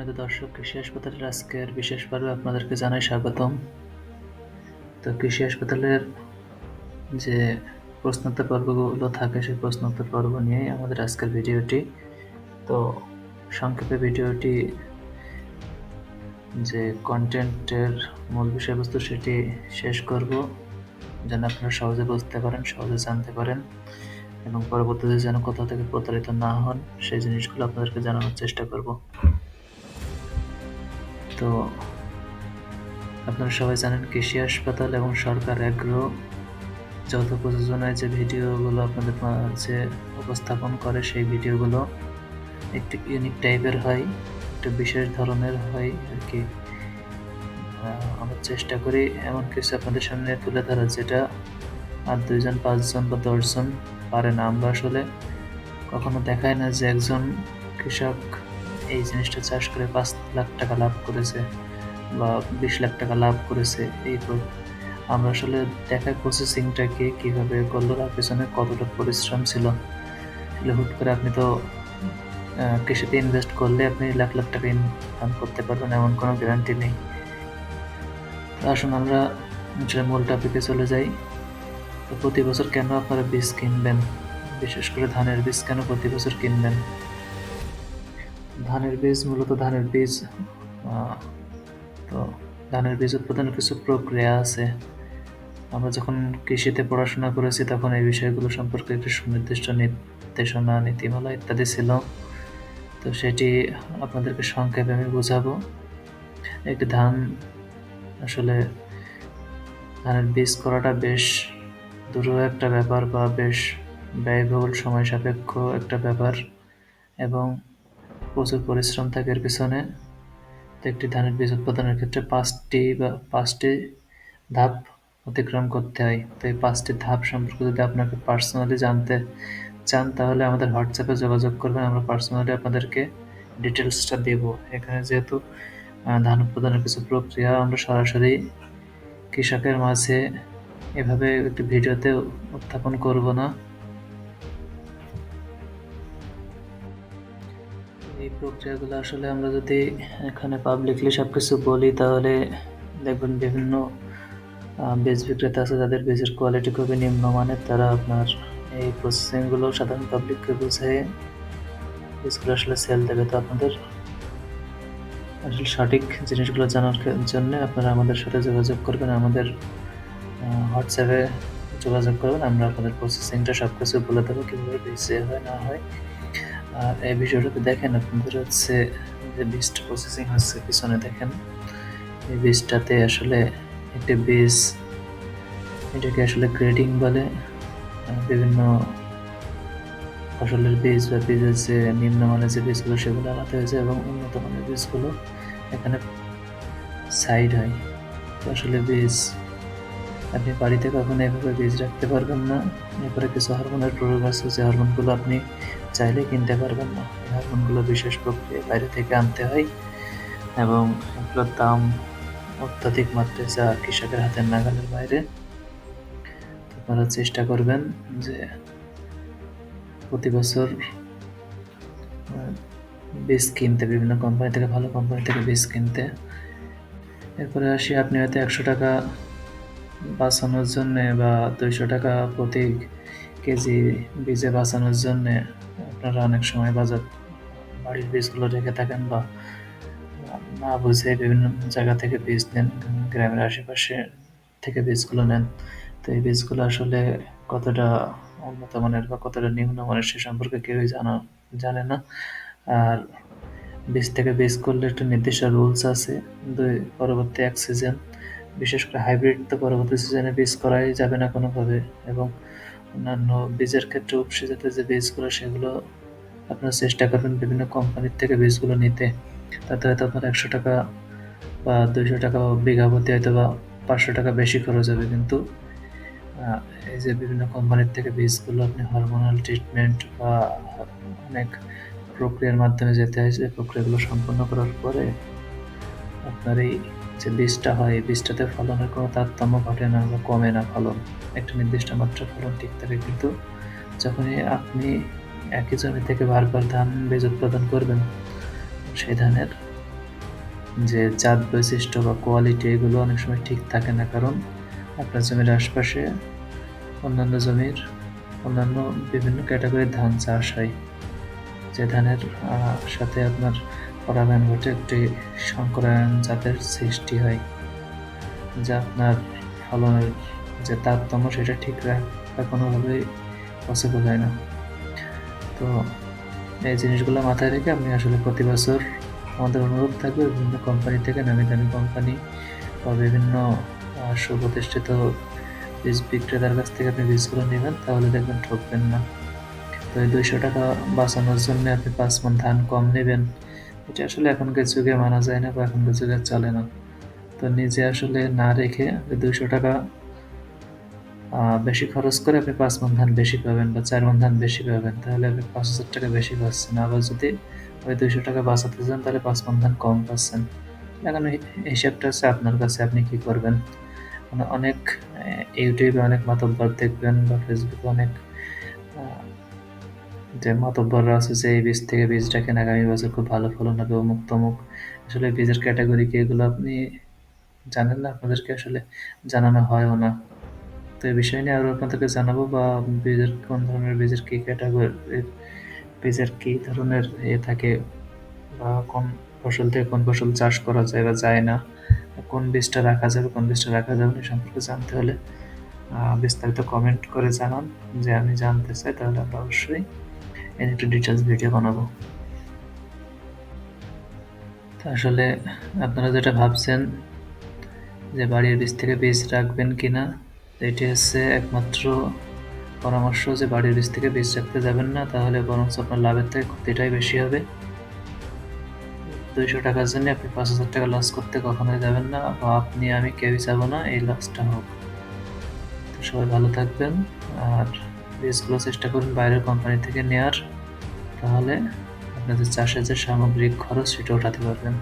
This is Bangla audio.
সম্মানিত দর্শক, কৃষি হাসপাতালের আজকের বিশেষ পর্বে আপনাদেরকে জানাই স্বাগতম। তো কৃষি হাসপাতালের যে প্রশ্নোত্তর পর্বগুলো থাকে, সেই প্রশ্নোত্তর পর্ব নিয়েই আমাদের আজকের ভিডিওটি। তো সংক্ষেপে ভিডিওটি, যে কন্টেন্টের মূল বিষয়বস্তু সেটি শেষ করব। যেন আপনারা সহজে বুঝতে পারেন, সহজে জানতে পারেন এবং পরবর্তীতে যেন কোথাও থেকে প্রতারিত না হন, সেই জিনিসগুলো আপনাদেরকে জানানোর চেষ্টা করব। তো আপনারা সবাই জানেন কৃষি হাসপাতাল এবং সরকার এগ্রো যৌথ প্রযোজনায় যে ভিডিওগুলো আপনাদের মাঝে উপস্থাপন করে, সেই ভিডিওগুলো একটু ইউনিক টাইপের হয়, একটু বিশেষ ধরনের হয় আর কি। আমরা চেষ্টা করি এমন কিছু আপনাদের সামনে তুলে ধরার যেটা আর দুইজন, পাঁচজন বা দশজন পারে না। আমরা আসলে কখনো দেখায় না যে একজন কৃষক এই জিনিসটা চাষ করে পাঁচ লাখ টাকা লাভ করেছে বা বিশ লাখ টাকা লাভ করেছে, এই প্র- আমরা আসলে দেখায় প্রসেসিংটাকে কীভাবে করল পেছনে কতটা পরিশ্রম ছিল। হুট করে আপনি তো কৃষিতে ইনভেস্ট করলে আপনি লাখ লাখ টাকা ইনকাম করতে পারবেন, এমন কোনো গ্যারান্টি নেই। তো আসুন আমরা আসলে মূল টপিকে চলে যাই। তো প্রতি বছর কেন আপনারা বীজ কিনবেন? বিশেষ করে ধানের বীজ কেন প্রতি বছর কিনবেন? ধানের বীজ, মূলত ধানের বীজ তো ধানের বীজ উৎপাদনের কিছু প্রক্রিয়া আছে। আমরা যখন কৃষিতে পড়াশোনা করেছি তখন এই বিষয়গুলো সম্পর্কে একটি সুনির্দিষ্ট নির্দেশনা, নীতিমালা ইত্যাদি ছিল। তো সেটি আপনাদেরকে সংক্ষেপে আমি বোঝাবো। একটি ধান আসলে ধানের বীজ করাটা বেশ দুরূহ একটা ব্যাপার বা বেশ ব্যয়বহুল সময় সাপেক্ষ একটা ব্যাপার এবং প্রচুর পরিশ্রম থাকে এর পিছনে। তো একটি ধানের বীজ উৎপাদনের ক্ষেত্রে পাঁচটি বা পাঁচটি ধাপ অতিক্রম করতে হয়। তো এই পাঁচটি ধাপ সম্পর্কে যদি আপনাকে পার্সোনালি জানতে চান, তাহলে আমাদের হোয়াটসঅ্যাপে যোগাযোগ করবেন। আমরা পার্সোনালি আপনাদেরকে ডিটেলসটা দেব। এখানে যেহেতু ধান উৎপাদনের কিছু প্রক্রিয়া, আমরা সরাসরি কৃষকের মাঝে এভাবে একটি ভিডিওতে উত্থাপন করব না। প্রক্রিয়াগুলো আসলে আমরা যদি এখানে পাবলিকলি সব কিছু বলি, তাহলে দেখবেন বিভিন্ন বীজ বিক্রেতা আছে যাদের বীজের কোয়ালিটি খুবই নিম্নমানের। তারা আপনার এই প্রসেসিংগুলো সাধারণ পাবলিককে বুঝে বীজগুলো আসলে সেল দেবে। তো আপনাদের আসলে সঠিক জিনিসগুলো জানার জন্য আপনারা আমাদের সাথে যোগাযোগ করবেন, আমাদের হোয়াটসঅ্যাপে যোগাযোগ করবেন। আমরা আপনাদের প্রসেসিংটা সব কিছু বলে দেবো, কীভাবে বীজ হয়, না হয়। আর এই ভিডিওটাতে দেখেন আপনাদের হচ্ছে যে বীজটা প্রসেসিং হচ্ছে, পিছনে দেখেন। এই বীজটাতে আসলে একটি বীজ এটাকে আসলে গ্রেডিং বলে। বিভিন্ন ফসলের বীজ বা বীজের যে নিম্নমানের যে বীজগুলো সেগুলো আলাদা হয়েছে এবং উন্নত মানের বীজগুলো এখানে সাইড হয়। আসলে বীজ, আপনি বাড়িতে কখনো এভাবে বীজ রাখতে পারবেন না। এরপরে কিছু হরমোনের প্রয়োগ আছে, যে হরমোনগুলো আপনি চাইলে কিনতে পারবেন না। এই হরমোনগুলো বিশেষ প্রক্রিয়ায় বাইরে থেকে আনতে হয় এবং এগুলোর দাম অত্যাধিক মাত্রায় যা কৃষকের হাতের নাগালের বাইরে। আপনারা চেষ্টা করবেন যে প্রতি বছর বীজ কিনতে, বিভিন্ন কোম্পানি থেকে, ভালো কোম্পানি থেকে বীজ কিনতে। এরপরে আসি, আপনি হয়তো একশো টাকা বাঁচানোর জন্যে বা দুইশো টাকা প্রতি কেজি বীজে বাঁচানোর জন্যে আপনারা অনেক সময় বাজার, বাড়ির বীজগুলো রেখে থাকেন বা না বুঝে বিভিন্ন জায়গা থেকে বীজ নেন, গ্রামের আশেপাশে থেকে বীজগুলো নেন। তো এই বীজগুলো আসলে কতটা উন্নত মানের বা কতটা নিম্নমানের সে সম্পর্কে কেউই জানা, জানে না। আর বীজ থেকে বীজ করলে একটা নির্দিষ্ট রুলস আছে, দুই, পরবর্তী এক সিজন বিশেষ করে হাইব্রিড তো পরবর্তী সিজনে বীজ করাই যাবে না কোনোভাবে এবং অন্যান্য বীজের ক্ষেত্রে উপসে জাতের যে বীজগুলো সেগুলো আপনারা চেষ্টা করবেন বিভিন্ন কোম্পানির থেকে বীজগুলো নিতে। তাতে হয়তো আপনার একশো টাকা বা দুইশো টাকা বিঘা প্রতি হয়তো বা পাঁচশো টাকা বেশি খরচ হবে। কিন্তু এই যে বিভিন্ন কোম্পানির থেকে বীজগুলো আপনি হরমোনাল ট্রিটমেন্ট বা অনেক প্রক্রিয়ার মাধ্যমে যেতে হয় সেই প্রক্রিয়াগুলো সম্পন্ন করার পরে আপনার এই যে বীজটা হয়, এই বীজটাতে ফলনের কোনো তারতম্য ঘটে না বা কমে না ফলন। একটা নির্দিষ্ট মাত্রা ফলন ঠিক থাকে। কিন্তু যখনই আপনি একই জমি থেকে বারবার ধান বীজ উৎপাদন করবেন, সেই ধানের যে জাত বৈশিষ্ট্য বা কোয়ালিটি এগুলো অনেক সময় ঠিক থাকে না। কারণ আপনার জমির আশপাশে অন্যান্য জমির অন্যান্য বিভিন্ন ক্যাটাগরির ধান চাষ হয়। যে ধানের সাথে আপনার পরাগায়ন ঘটে একটি সংকরায়ন জাতের সৃষ্টি হয়, যা আপনার ফলনের যে তারতম্য সেটা ঠিক রাখা কোনোভাবেই পসিবল হয় না। তো এই জিনিসগুলো মাথায় রেখে আপনি আসলে প্রতি বছর আমাদের অনুরোধ থাকবে বিভিন্ন কোম্পানি থেকে নামি দামি কোম্পানি বা বিভিন্ন সুপ্রতিষ্ঠিত বীজ বিক্রেতার কাছ থেকে আপনি বীজগুলো নেবেন, তাহলে দেখবেন ঠকবেন না। তো এই দুইশো টাকা বাঁচানোর জন্য আপনি পাঁচ মন ধান কম নেবেন। এটা আসলে এখনকার যুগে মানা যায় না বা এখনকার যুগে চলে না। তো নিজে আসলে না রেখে আপনি দুইশো টাকা বেশি খরচ করে আপনি পাঁচ মন ধান বেশি পাবেন বা চার মন ধান বেশি পাবেন, তাহলে আপনি পাঁচ হাজার টাকা বেশি পাচ্ছেন। আবার যদি ওই দুইশো টাকা বাঁচাতে চান তাহলে পাঁচ মন ধান কম পাচ্ছেন। এখন হিসাবটা হচ্ছে আপনার কাছে, আপনি কি করবেন? মানে অনেক ইউটিউবে অনেক মাতব্বর দেখবেন বা ফেসবুকে অনেক মাতব্বররা আছে যে এই বীজ থেকে বীজটা কেন আগামী বছর খুব ভালো ফলন হবে, অমুক তমুক। আসলে বীজের ক্যাটাগরি কি এগুলো আপনি জানেন না? আপনাদেরকে আসলে জানানো হয়ও না। তো এই বিষয় নিয়ে আরও আপনাদেরকে জানাব বা বীজের কোন ধরনের বীজের কী ক্যাটাগরি বীজের কী ধরনের এ থাকে বা কোন ফসল থেকে কোন ফসল চাষ করা যায় বা যায় না কোন বীজটা রাখা যাবে, কোন বীজটা রাখা যাবে না সম্পর্কে জানতে হলে বিস্তারিত কমেন্ট করে জানান। যে আমি জানতে চাই তাহলে আমরা অবশ্যই একটু ডিটেলস ভিডিও বানাবো। তো আসলে আপনারা যেটা ভাবছেন যে বাড়ির বীজ থেকে বীজ রাখবেন কিনা, এটি হচ্ছে একমাত্র পরামর্শ যে বাড়ির বীজ থেকে বীজ রাখতে যাবেন না, তাহলে বরং আপনার লাভের থেকে ক্ষতিটাই বেশি হবে। দুইশো টাকার জন্য আপনি পাঁচ হাজার টাকা লস করতে কখনোই যাবেন না, বা আপনি আমি কেউই চাবো না, এই লসটা হোক। তো সবাই ভালো থাকবেন, আর বীজগুলো চেষ্টা করুন বাইরের কোম্পানি থেকে নেওয়ার তাহলে আপনাদের চাষের যে সামগ্রিক খরচ, সেটা উঠাতে পারবেন।